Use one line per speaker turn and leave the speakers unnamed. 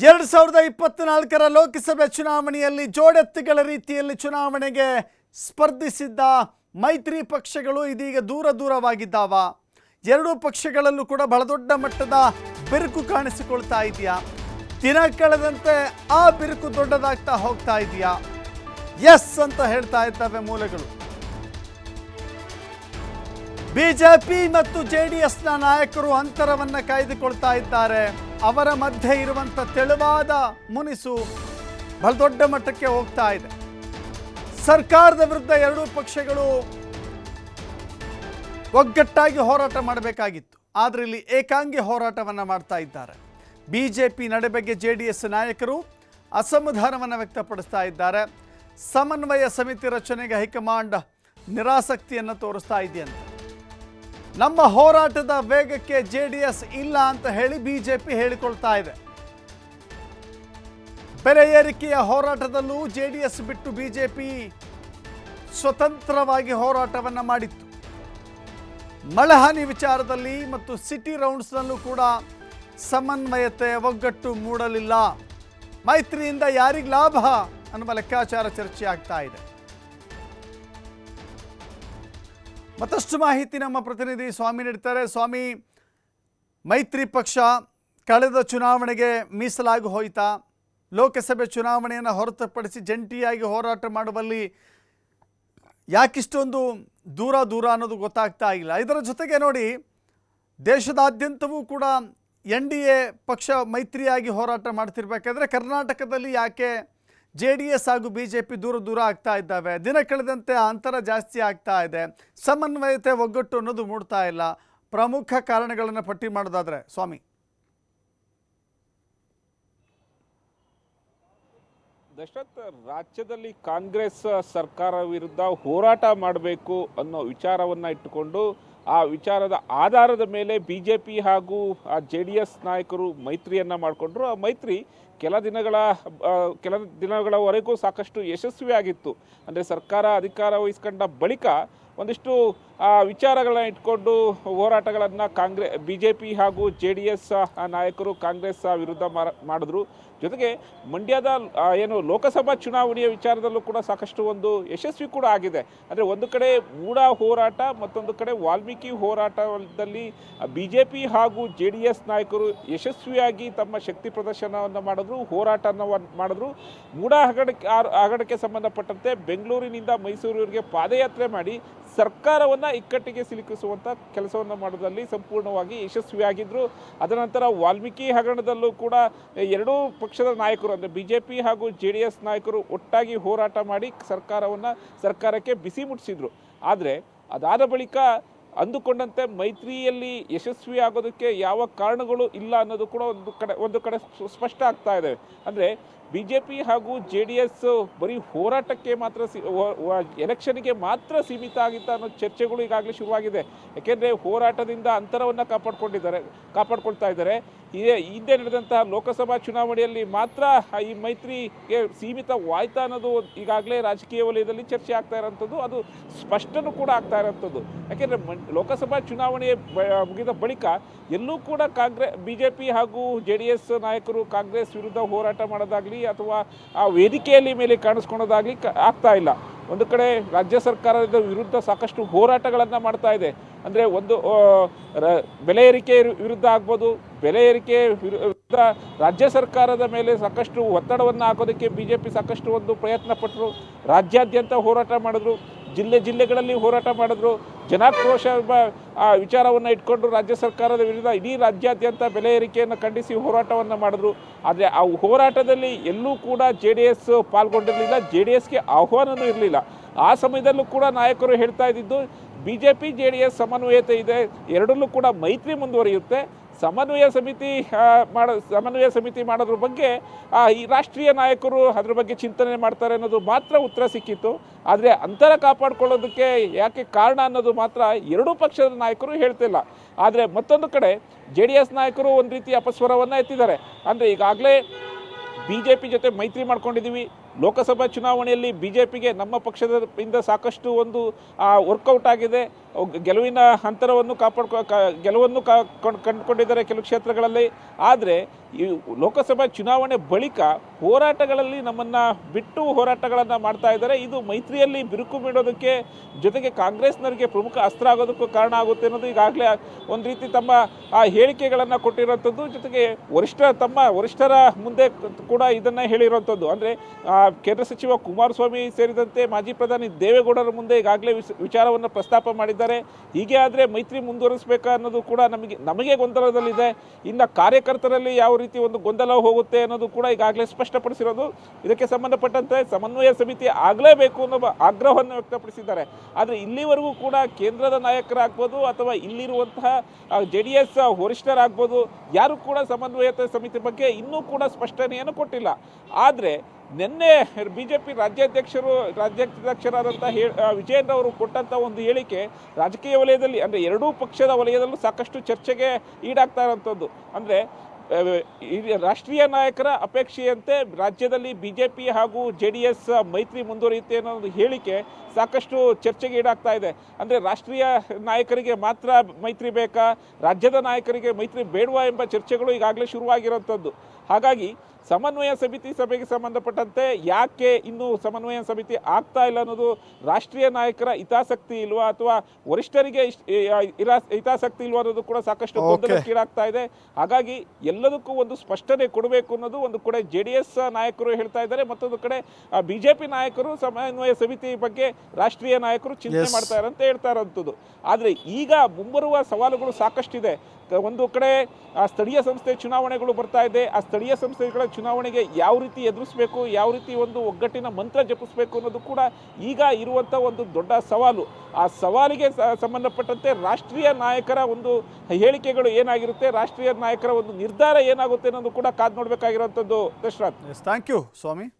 ಎರಡು ಸಾವಿರದ ಇಪ್ಪತ್ನಾಲ್ಕರ ಲೋಕಸಭೆ ಚುನಾವಣೆಯಲ್ಲಿ ಜೋಡೆತ್ತುಗಳ ರೀತಿಯಲ್ಲಿ ಚುನಾವಣೆಗೆ ಸ್ಪರ್ಧಿಸಿದ್ದ ಮೈತ್ರಿ ಪಕ್ಷಗಳು ಇದೀಗ ದೂರ ದೂರವಾಗಿದ್ದಾವ. ಎರಡೂ ಪಕ್ಷಗಳಲ್ಲೂ ಕೂಡ ಬಹಳ ದೊಡ್ಡ ಮಟ್ಟದ ಬಿರುಕು ಕಾಣಿಸಿಕೊಳ್ತಾ ಇದೆಯಾ? ದಿನ ಕಳೆದಂತೆ ಆ ಬಿರುಕು ದೊಡ್ಡದಾಗ್ತಾ ಹೋಗ್ತಾ ಇದೆಯಾ? ಎಸ್ ಅಂತ ಹೇಳ್ತಾ ಇದ್ದಾವೆ ಮೂಲಗಳು. ಬಿಜೆಪಿ ಮತ್ತು ಜೆಡಿಎಸ್ನ ನಾಯಕರು ಅಂತರವನ್ನು ಕಾಯ್ದುಕೊಳ್ತಾ ಇದ್ದಾರೆ. ಅವರ ಮಧ್ಯೆ ಇರುವಂಥ ತೆಳುವಾದ ಮುನಿಸು ಬಹಳ ದೊಡ್ಡ ಮಟ್ಟಕ್ಕೆ ಹೋಗ್ತಾ ಇದೆ. ಸರ್ಕಾರದ ವಿರುದ್ಧ ಎರಡೂ ಪಕ್ಷಗಳು ಒಗ್ಗಟ್ಟಾಗಿ ಹೋರಾಟ ಮಾಡಬೇಕಾಗಿತ್ತು. ಆದರೆ ಇಲ್ಲಿ ಏಕಾಂಗಿ ಹೋರಾಟವನ್ನು ಮಾಡ್ತಾ ಇದ್ದಾರೆ. ಬಿಜೆಪಿ ಜೆ ಡಿ ಎಸ್ ನಾಯಕರು ಅಸಮಾಧಾನವನ್ನು ವ್ಯಕ್ತಪಡಿಸ್ತಾ ಇದ್ದಾರೆ. ಸಮನ್ವಯ ಸಮಿತಿ ರಚನೆಗೆ ಹೈಕಮಾಂಡ್ ನಿರಾಸಕ್ತಿಯನ್ನು ತೋರಿಸ್ತಾ ಇದೆಯಂತೆ. ನಮ್ಮ ಹೋರಾಟದ ವೇಗಕ್ಕೆ ಜೆ ಡಿ ಎಸ್ ಇಲ್ಲ ಅಂತ ಹೇಳಿ ಬಿಜೆಪಿ ಹೇಳಿಕೊಳ್ತಾ ಇದೆ. ಬೆಲೆ ಏರಿಕೆಯ ಹೋರಾಟದಲ್ಲೂ ಜೆ ಡಿ ಎಸ್ ಬಿಟ್ಟು ಬಿಜೆಪಿ ಸ್ವತಂತ್ರವಾಗಿ ಹೋರಾಟವನ್ನು ಮಾಡಿತ್ತು. ಮಳೆಹಾನಿ ವಿಚಾರದಲ್ಲಿ ಮತ್ತು ಸಿಟಿ ರೌಂಡ್ಸ್ನಲ್ಲೂ ಕೂಡ ಸಮನ್ವಯತೆ ಒಗ್ಗಟ್ಟು ಮೂಡಲಿಲ್ಲ. ಮೈತ್ರಿಯಿಂದ ಯಾರಿಗೆ ಲಾಭ ಅನ್ನುವ ಲೆಕ್ಕಾಚಾರ ಚರ್ಚೆ ಆಗ್ತಾ ಇದೆ. ಮತ್ತಷ್ಟು ಮಾಹಿತಿ ನಮ್ಮ ಪ್ರತಿನಿಧಿ ಸ್ವಾಮಿ ನೀಡ್ತಾರೆ ಸ್ವಾಮಿ, ಮೈತ್ರಿ ಪಕ್ಷ ಕಳೆದ ಚುನಾವಣೆಗೆ ಮೀಸಲಾಗಿ ಹೋಯ್ತಾ. ಲೋಕಸಭೆ ಚುನಾವಣೆಯನ್ನು ಹೊರತುಪಡಿಸಿ ಜಂಟಿಯಾಗಿ ಹೋರಾಟ ಮಾಡುವಲ್ಲಿ ಯಾಕಿಷ್ಟೊಂದು ದೂರ ದೂರ ಅನ್ನೋದು ಗೊತ್ತಾಗ್ತಾ ಇಲ್ಲ. ಇದರ ಜೊತೆಗೆ ನೋಡಿ, ದೇಶದಾದ್ಯಂತವೂ ಕೂಡ ಎನ್ ಡಿ ಎ ಪಕ್ಷ ಮೈತ್ರಿಯಾಗಿ ಹೋರಾಟ ಮಾಡ್ತಿರ್ಬೇಕಾದ್ರೆ ಕರ್ನಾಟಕದಲ್ಲಿ ಯಾಕೆ ಜೆ ಡಿ ಎಸ್ ಹಾಗೂ ಬಿ ಜೆ ಪಿ ದೂರ ದೂರ ಆಗ್ತಾ ಇದ್ದಾವೆ. ದಿನ ಕಳೆದಂತೆ ಅಂತರ ಜಾಸ್ತಿ ಆಗ್ತಾ ಇದೆ. ಸಮನ್ವಯತೆ ಒಗ್ಗಟ್ಟು ಅನ್ನೋದು ಮೂಡ್ತಾ ಇಲ್ಲ. ಪ್ರಮುಖ ಕಾರಣಗಳನ್ನು ಪಟ್ಟಿ ಮಾಡೋದಾದ್ರೆ, ಸ್ವಾಮಿ.
ದಶರಥ್, ರಾಜ್ಯದಲ್ಲಿ ಕಾಂಗ್ರೆಸ್ ಸರ್ಕಾರ ವಿರುದ್ಧ ಹೋರಾಟ ಮಾಡಬೇಕು ಅನ್ನೋ ವಿಚಾರವನ್ನ ಇಟ್ಟುಕೊಂಡು ಆ ವಿಚಾರದ ಆಧಾರದ ಮೇಲೆ ಬಿ ಜೆ ಪಿ ಹಾಗೂ ಆ ಜೆ ಡಿ ಎಸ್ ನಾಯಕರು ಮೈತ್ರಿಯನ್ನು ಮಾಡಿಕೊಂಡ್ರು. ಆ ಮೈತ್ರಿ ಕೆಲ ದಿನಗಳ ಕೆಲ ದಿನಗಳವರೆಗೂ ಸಾಕಷ್ಟು ಯಶಸ್ವಿಯಾಗಿತ್ತು. ಅಂದರೆ ಸರ್ಕಾರ ಅಧಿಕಾರ ವಹಿಸ್ಕೊಂಡ ಬಳಿಕ ಒಂದಿಷ್ಟು ವಿಚಾರಗಳನ್ನ ಇಟ್ಕೊಂಡು ಹೋರಾಟಗಳನ್ನು ಕಾಂಗ್ರೆ ಬಿ ಜೆ ಪಿ ಹಾಗೂ ಜೆ ಡಿ ಎಸ್ ನಾಯಕರು ಕಾಂಗ್ರೆಸ್ ವಿರುದ್ಧ ಮಾಡಿದ್ರು. ಜೊತೆಗೆ ಮಂಡ್ಯದ ಏನು ಲೋಕಸಭಾ ಚುನಾವಣೆಯ ವಿಚಾರದಲ್ಲೂ ಕೂಡ ಸಾಕಷ್ಟು ಒಂದು ಯಶಸ್ವಿ ಕೂಡ ಆಗಿದೆ. ಅಂದರೆ ಒಂದು ಕಡೆ ಮೂಡ ಹೋರಾಟ, ಮತ್ತೊಂದು ಕಡೆ ವಾಲ್ಮೀಕಿ ಹೋರಾಟದಲ್ಲಿ ಬಿ ಜೆ ಪಿ ಹಾಗೂ ಜೆ ಡಿ ಎಸ್ ನಾಯಕರು ಯಶಸ್ವಿಯಾಗಿ ತಮ್ಮ ಶಕ್ತಿ ಪ್ರದರ್ಶನವನ್ನು ಮಾಡಿದ್ರು, ಹೋರಾಟವನ್ನು ಮಾಡಿದ್ರು. ಮೂಡ ಹಗಡಕ್ಕೆ ಹಗಡಕ್ಕೆ ಸಂಬಂಧಪಟ್ಟಂತೆ ಬೆಂಗಳೂರಿನಿಂದ ಮೈಸೂರಿಗೆ ಪಾದಯಾತ್ರೆ ಮಾಡಿ ಸರ್ಕಾರವನ್ನು ಇಕ್ಕಟ್ಟಿಗೆ ಸಿಲುಕಿಸುವಂಥ ಕೆಲಸವನ್ನು ಮಾಡೋದ್ರಲ್ಲಿ ಸಂಪೂರ್ಣವಾಗಿ ಯಶಸ್ವಿಯಾಗಿದ್ದರು ಅದರ ನಂತರ ವಾಲ್ಮೀಕಿ ಹಗರಣದಲ್ಲೂ ಕೂಡ ಎರಡೂ ಪಕ್ಷದ ನಾಯಕರು ಅಂದರೆ ಬಿ ಜೆ ಪಿ ಹಾಗೂ ಜೆ ಡಿ ಎಸ್ ನಾಯಕರು ಒಟ್ಟಾಗಿ ಹೋರಾಟ ಮಾಡಿ ಸರ್ಕಾರವನ್ನು ಸರ್ಕಾರಕ್ಕೆ ಬಿಸಿ ಮುಟ್ಟಿಸಿದ್ರು ಆದರೆ ಅದಾದ ಬಳಿಕ ಅಂದುಕೊಂಡಂತೆ ಮೈತ್ರಿಯಲ್ಲಿ ಯಶಸ್ವಿ ಆಗೋದಕ್ಕೆ ಯಾವ ಕಾರಣಗಳು ಇಲ್ಲ ಅನ್ನೋದು ಕೂಡ ಒಂದು ಕಡೆ ಒಂದು ಕಡೆ ಸ್ಪ- ಸ್ಪಷ್ಟ ಆಗ್ತಾ ಇದೆ. ಅಂದರೆ ಬಿ ಜೆ ಪಿ ಹಾಗೂ ಜೆ ಡಿ ಎಸ್ ಬರೀ ಹೋರಾಟಕ್ಕೆ ಮಾತ್ರ ಸಿ ಎಲೆಕ್ಷನ್ಗೆ ಮಾತ್ರ ಸೀಮಿತ ಆಗಿತ್ತ ಅನ್ನೋ ಚರ್ಚೆಗಳು ಈಗಾಗಲೇ ಶುರುವಾಗಿದೆ. ಯಾಕೆಂದರೆ ಹೋರಾಟದಿಂದ ಅಂತರವನ್ನು ಕಾಪಾಡ್ಕೊಂಡಿದ್ದಾರೆ, ಕಾಪಾಡ್ಕೊಳ್ತಾ ಇದ್ದಾರೆ. ಇದೇ ಹಿಂದೆ ನಡೆದಂತಹ ಲೋಕಸಭಾ ಚುನಾವಣೆಯಲ್ಲಿ ಮಾತ್ರ ಈ ಮೈತ್ರಿಗೆ ಸೀಮಿತವಾಯ್ತಾ ಅನ್ನೋದು ಈಗಾಗಲೇ ರಾಜಕೀಯ ವಲಯದಲ್ಲಿ ಚರ್ಚೆ ಆಗ್ತಾ ಇರೋಂಥದ್ದು, ಅದು ಸ್ಪಷ್ಟನೂ ಕೂಡ ಆಗ್ತಾ ಇರೋಂಥದ್ದು. ಯಾಕೆಂದರೆ ಲೋಕಸಭಾ ಚುನಾವಣೆ ಮುಗಿದ ಬಳಿಕ ಎಲ್ಲೂ ಕೂಡ ಕಾಂಗ್ರೆಸ್ ಬಿ ಜೆ ಪಿ ಹಾಗೂ ಜೆ ಡಿ ಎಸ್ ನಾಯಕರು ಕಾಂಗ್ರೆಸ್ ವಿರುದ್ಧ ಹೋರಾಟ ಮಾಡೋದಾಗಲಿ ಅಥವಾ ಆ ವೇದಿಕೆಯಲ್ಲಿ ಮೇಲೆ ಕಾಣಿಸ್ಕೊಳೋದಾಗಲಿ ಆಗ್ತಾ ಇಲ್ಲ. ಒಂದು ಕಡೆ ರಾಜ್ಯ ಸರ್ಕಾರದ ವಿರುದ್ಧ ಸಾಕಷ್ಟು ಹೋರಾಟಗಳನ್ನು ಮಾಡ್ತಾ ಇದೆ. ಅಂದರೆ ಒಂದು ಬೆಲೆ ಏರಿಕೆ ವಿರುದ್ಧ ಆಗ್ಬೋದು, ಬೆಲೆ ಏರಿಕೆ ವಿರುದ್ಧ ರಾಜ್ಯ ಸರ್ಕಾರದ ಮೇಲೆ ಸಾಕಷ್ಟು ಒತ್ತಡವನ್ನು ಹಾಕೋದಕ್ಕೆ ಬಿ ಜೆ ಪಿ ಸಾಕಷ್ಟು ಒಂದು ಪ್ರಯತ್ನ ಪಟ್ಟರು ರಾಜ್ಯಾದ್ಯಂತ ಹೋರಾಟ ಮಾಡಿದ್ರು, ಜಿಲ್ಲೆ ಜಿಲ್ಲೆಗಳಲ್ಲಿ ಹೋರಾಟ ಮಾಡಿದ್ರು. ಜನಾಕ್ರೋಶ ಆ ವಿಚಾರವನ್ನು ಇಟ್ಕೊಂಡು ರಾಜ್ಯ ಸರ್ಕಾರದ ವಿರುದ್ಧ ಇಡೀ ರಾಜ್ಯಾದ್ಯಂತ ಬೆಲೆ ಏರಿಕೆಯನ್ನು ಖಂಡಿಸಿ ಹೋರಾಟವನ್ನು ಮಾಡಿದ್ರು. ಆದರೆ ಆ ಹೋರಾಟದಲ್ಲಿ ಎಲ್ಲೂ ಕೂಡ ಜೆ ಡಿ ಎಸ್ ಪಾಲ್ಗೊಂಡಿರಲಿಲ್ಲ, ಜೆ ಡಿ ಎಸ್ಗೆ ಆಹ್ವಾನವೂ ಇರಲಿಲ್ಲ. ಆ ಸಮಯದಲ್ಲೂ ಕೂಡ ನಾಯಕರು ಹೇಳ್ತಾ ಇದ್ದಿದ್ದು, B J P, J D S ಸಮನ್ವಯತೆ ಇದೆ, ಎರಡಲ್ಲೂ ಕೂಡ ಮೈತ್ರಿ ಮುಂದುವರಿಯುತ್ತೆ. ಸಮನ್ವಯ ಸಮಿತಿ ಮಾಡ, ಸಮನ್ವಯ ಸಮಿತಿ ಮಾಡೋದ್ರ ಬಗ್ಗೆ ಈ ರಾಷ್ಟ್ರೀಯ ನಾಯಕರು ಅದ್ರ ಬಗ್ಗೆ ಚಿಂತನೆ ಮಾಡ್ತಾರೆ ಅನ್ನೋದು ಮಾತ್ರ ಉತ್ತರ ಸಿಕ್ಕಿತ್ತು. ಆದರೆ ಅಂತರ ಕಾಪಾಡಿಕೊಳ್ಳೋದಕ್ಕೆ ಯಾಕೆ ಕಾರಣ ಅನ್ನೋದು ಮಾತ್ರ ಎರಡೂ ಪಕ್ಷದ ನಾಯಕರು ಹೇಳ್ತಿಲ್ಲ. ಆದರೆ ಮತ್ತೊಂದು ಕಡೆ ಜೆ ಡಿ ಎಸ್ ನಾಯಕರು ಒಂದು ರೀತಿ ಅಪಸ್ವರವನ್ನು ಎತ್ತಿದ್ದಾರೆ. ಅಂದರೆ ಈಗಾಗಲೇ ಬಿ ಜೆ ಪಿ ಜೊತೆ ಮೈತ್ರಿ ಮಾಡ್ಕೊಂಡಿದ್ದೀವಿ ಲೋಕಸಭಾ ಚುನಾವಣೆಯಲ್ಲಿ ಬಿ ಜೆ ಪಿಗೆ ನಮ್ಮ ಪಕ್ಷದ ಇಂದ ಸಾಕಷ್ಟು ಒಂದು ವರ್ಕೌಟ್ ಆಗಿದೆ. ಗೆಲುವಿನ ಅಂತರವನ್ನು ಕಾಪಾಡ್ಕೊ ಗೆಲುವನ್ನು ಕಾ ಕೊಂಡ್- ಕಂಡುಕೊಂಡಿದ್ದಾರೆ ಕೆಲವು ಕ್ಷೇತ್ರಗಳಲ್ಲಿ. ಆದರೆ ಈ ಲೋಕಸಭಾ ಚುನಾವಣೆ ಬಳಿಕ ಹೋರಾಟಗಳಲ್ಲಿ ನಮ್ಮನ್ನು ಬಿಟ್ಟು ಹೋರಾಟಗಳನ್ನು ಮಾಡ್ತಾ ಇದ್ದಾರೆ. ಇದು ಮೈತ್ರಿಯಲ್ಲಿ ಬಿರುಕು ಬಿಡೋದಕ್ಕೆ ಜೊತೆಗೆ ಕಾಂಗ್ರೆಸ್ನವರಿಗೆ ಪ್ರಮುಖ ಅಸ್ತ್ರ ಆಗೋದಕ್ಕೂ ಕಾರಣ ಆಗುತ್ತೆ ಅನ್ನೋದು ಈಗಾಗಲೇ ಒಂದು ರೀತಿ ತಮ್ಮ ಆ ಹೇಳಿಕೆಗಳನ್ನು ಕೊಟ್ಟಿರೋಂಥದ್ದು ಜೊತೆಗೆ ವರಿಷ್ಠ ತಮ್ಮ ವರಿಷ್ಠರ ಮುಂದೆ ಕೂಡ ಇದನ್ನು ಹೇಳಿರುವಂಥದ್ದು. ಅಂದರೆ ಕೇಂದ್ರ ಸಚಿವ ಕುಮಾರಸ್ವಾಮಿ ಸೇರಿದಂತೆ ಮಾಜಿ ಪ್ರಧಾನಿ ದೇವೇಗೌಡರ ಮುಂದೆ ಈಗಾಗಲೇ ವಿಚಾರವನ್ನು ಪ್ರಸ್ತಾಪ ಮಾಡಿದ್ದಾರೆ. ಹೀಗೆ ಆದರೆ ಮೈತ್ರಿ ಮುಂದುವರಿಸಬೇಕಾ ಅನ್ನೋದು ಕೂಡ ನಮಗೆ ನಮಗೆ ಗೊಂದಲದಲ್ಲಿದೆ. ಇನ್ನು ಕಾರ್ಯಕರ್ತರಲ್ಲಿ ಯಾವ ರೀತಿ ಒಂದು ಗೊಂದಲ ಹೋಗುತ್ತೆ ಅನ್ನೋದು ಕೂಡ ಈಗಾಗಲೇ ಸ್ಪಷ್ಟಪಡಿಸಿರೋದು. ಇದಕ್ಕೆ ಸಂಬಂಧಪಟ್ಟಂತೆ ಸಮನ್ವಯ ಸಮಿತಿ ಆಗಲೇಬೇಕು ಅನ್ನೋ ಆಗ್ರಹವನ್ನು ವ್ಯಕ್ತಪಡಿಸಿದ್ದಾರೆ. ಆದರೆ ಇಲ್ಲಿವರೆಗೂ ಕೂಡ ಕೇಂದ್ರದ ನಾಯಕರಾಗ್ಬೋದು ಅಥವಾ ಇಲ್ಲಿರುವಂತಹ ಜೆ ಡಿ ಎಸ್ ವರಿಷ್ಠರಾಗ್ಬೋದು, ಯಾರು ಕೂಡ ಸಮನ್ವಯತೆ ಸಮಿತಿ ಬಗ್ಗೆ ಇನ್ನೂ ಕೂಡ ಸ್ಪಷ್ಟನೆಯನ್ನು ಕೊಟ್ಟಿಲ್ಲ. ಆದರೆ ನಿನ್ನೆ ಬಿ ಜೆ ಪಿ ರಾಜ್ಯಾಧ್ಯಕ್ಷರು ರಾಜ್ಯಾಧ್ಯಕ್ಷರಾದಂಥ ಹೇ ವಿಜಯೇಂದ್ರ ಅವರು ಕೊಟ್ಟಂಥ ಒಂದು ಹೇಳಿಕೆ ರಾಜಕೀಯ ವಲಯದಲ್ಲಿ, ಅಂದರೆ ಎರಡೂ ಪಕ್ಷದ ವಲಯದಲ್ಲೂ ಸಾಕಷ್ಟು ಚರ್ಚೆಗೆ ಈಡಾಗ್ತಾ ಇರೋಂಥದ್ದು ಅಂದರೆ ರಾಷ್ಟ್ರೀಯ ನಾಯಕರ ಅಪೇಕ್ಷೆಯಂತೆ ರಾಜ್ಯದಲ್ಲಿ ಬಿ ಜೆ ಪಿ ಹಾಗೂ ಜೆ ಡಿ ಎಸ್ ಮೈತ್ರಿ ಮುಂದುವರಿಯುತ್ತೆ ಅನ್ನೋ ಒಂದು ಹೇಳಿಕೆ ಸಾಕಷ್ಟು ಚರ್ಚೆಗೆ ಈಡಾಗ್ತಾ ಇದೆ. ಅಂದರೆ ರಾಷ್ಟ್ರೀಯ ನಾಯಕರಿಗೆ ಮಾತ್ರ ಮೈತ್ರಿ ಬೇಕಾ? ರಾಜ್ಯದ ನಾಯಕರಿಗೆ ಮೈತ್ರಿ ಬೇಡವಾ ಎಂಬ ಚರ್ಚೆಗಳು ಈಗಾಗಲೇ ಶುರುವಾಗಿರುವಂಥದ್ದು ಹಾಗಾಗಿ ಸಮನ್ವಯ ಸಮಿತಿ ಸಭೆಗೆ ಸಂಬಂಧಪಟ್ಟಂತೆ ಯಾಕೆ ಇನ್ನೂ ಸಮನ್ವಯ ಸಮಿತಿ ಆಗ್ತಾ ಇಲ್ಲ ಅನ್ನೋದು ರಾಷ್ಟ್ರೀಯ ನಾಯಕರ ಹಿತಾಸಕ್ತಿ ಇಲ್ವಾ ಅಥವಾ ವರಿಷ್ಠರಿಗೆ ಹಿತಾಸಕ್ತಿ ಇಲ್ವಾ ಅನ್ನೋದು ಕೂಡ ಸಾಕಷ್ಟು. ಗೊಂದಲಕ್ಕೀಡಾಗ್ತಾ ಇದೆ. ಹಾಗಾಗಿ ಎಲ್ಲದಕ್ಕೂ ಒಂದು ಸ್ಪಷ್ಟನೆ ಕೊಡಬೇಕು ಅನ್ನೋದು ಒಂದು ಕಡೆ ಜೆ ಡಿ ಎಸ್ ನಾಯಕರು ಹೇಳ್ತಾ ಇದ್ದಾರೆ. ಮತ್ತೊಂದು ಕಡೆ ಬಿಜೆಪಿ ನಾಯಕರು ಸಮನ್ವಯ ಸಮಿತಿ ಬಗ್ಗೆ ರಾಷ್ಟ್ರೀಯ ನಾಯಕರು ಚಿಂತನೆ ಮಾಡ್ತಾ ಅಂತ ಹೇಳ್ತಾ ಇರೋಂಥದ್ದು. ಆದರೆ ಈಗ ಮುಂಬರುವ ಸವಾಲುಗಳು ಸಾಕಷ್ಟಿದೆ. ಒಂದು ಕಡೆ ಆ ಸ್ಥಳೀಯ ಸಂಸ್ಥೆ ಚುನಾವಣೆಗಳು ಬರ್ತಾ ಇದೆ. ಆ ಸ್ಥಳೀಯ ಸಂಸ್ಥೆಗಳ ಚುನಾವಣೆಗೆ ಯಾವ ರೀತಿ ಎದುರಿಸಬೇಕು, ಯಾವ ರೀತಿ ಒಂದು ಒಗ್ಗಟ್ಟಿನ ಮಂತ್ರ ಜಪಿಸಬೇಕು ಅನ್ನೋದು ಕೂಡ ಈಗ ಇರುವಂಥ ಒಂದು ದೊಡ್ಡ ಸವಾಲು. ಆ ಸವಾಲಿಗೆ ಸಂಬಂಧಪಟ್ಟಂತೆ ರಾಷ್ಟ್ರೀಯ ನಾಯಕರ ಒಂದು ಹೇಳಿಕೆಗಳು ಏನಾಗಿರುತ್ತೆ, ರಾಷ್ಟ್ರೀಯ ನಾಯಕರ ಒಂದು ನಿರ್ಧಾರ ಏನಾಗುತ್ತೆ ಅನ್ನೋದು ಕೂಡ ಕಾದು ನೋಡಬೇಕಾಗಿರುವಂಥದ್ದು ದಶರಥ್.
Thank you Swami.